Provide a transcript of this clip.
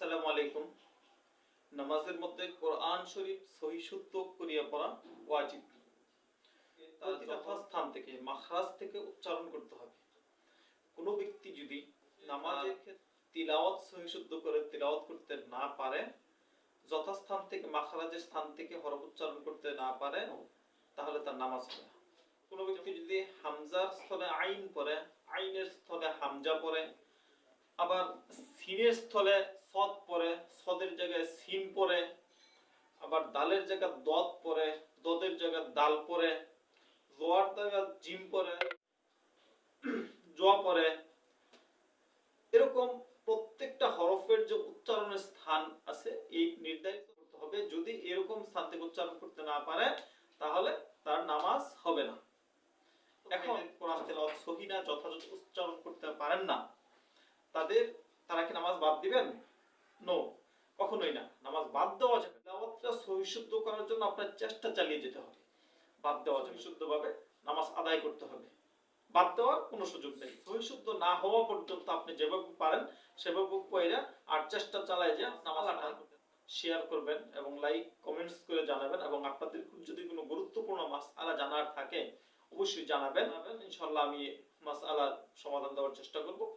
আসসালামু আলাইকুম। নামাজের মধ্যে কোরআন শরীফ সহি শুদ্ধ করিয়া পড়া ওয়াজিব। যথাস্থান থেকে মাখরাজ থেকে উচ্চারণ করতে হবে। কোনো ব্যক্তি যদি নামাজের তিলাওয়াত সহি শুদ্ধ করে তিলাওয়াত করতে না পারে যথাস্থান থেকে মাখরাজের স্থান থেকে হরফ উচ্চারণ করতে না পারে তাহলে তার নামাজ হবে কোনো ব্যক্তি যদি হামজার স্থলে আইন পড়ে আইনের স্থলে হামজা পড়ে আবার সিনের স্থলে সদ পড়ে সদের জায়গায় সিন পড়ে আবার দালের জায়গায় দদ পড়ে দদের জায়গায় দাল পড়ে জোয়ার জায়গায় জিম পড়ে জোয়া পড়ে। এরকম প্রত্যেকটা হরফের যে উচ্চারণের স্থান আছে এই নির্ধারিত করতে হবে। যদি এরকম স্থান থেকে উচ্চারণ করতে না পারে তাহলে তার নামাজ হবে না। এখন কোরআন তেলাওয়াত সহি না যথাযথ উচ্চারণ করতে পারেন না। তাদের তারা কি নামাজ বাদ দিবেন? নো কখনোই না। নামাজ বাদ দেওয়া যাবে। তেলাওয়াতটা সহিশুদ্ধ করার জন্য আপনার চেষ্টা চালিয়ে যেতে হবে। বাদ দেওয়া যাবে। শুদ্ধভাবে নামাজ আদায় করতে হবে। বাদ দেওয়ার কোনো সুযোগ নেই। সহিশুদ্ধ না হওয়া পর্যন্ত আপনি যেভাবে পারেন সেভাবে পড়ে আর চেষ্টা চালায় যে নামাজ আদায় করতে শেয়ার করবেন এবং লাইক কমেন্টস করে জানাবেন এবং আপনাদের যদি কোনো গুরুত্বপূর্ণ মাসআলা জানার থাকে অবশ্যই জানাবেন। ইনশাল্লাহ আমি মাস মাসআলা সমাধান দেওয়ার চেষ্টা করব।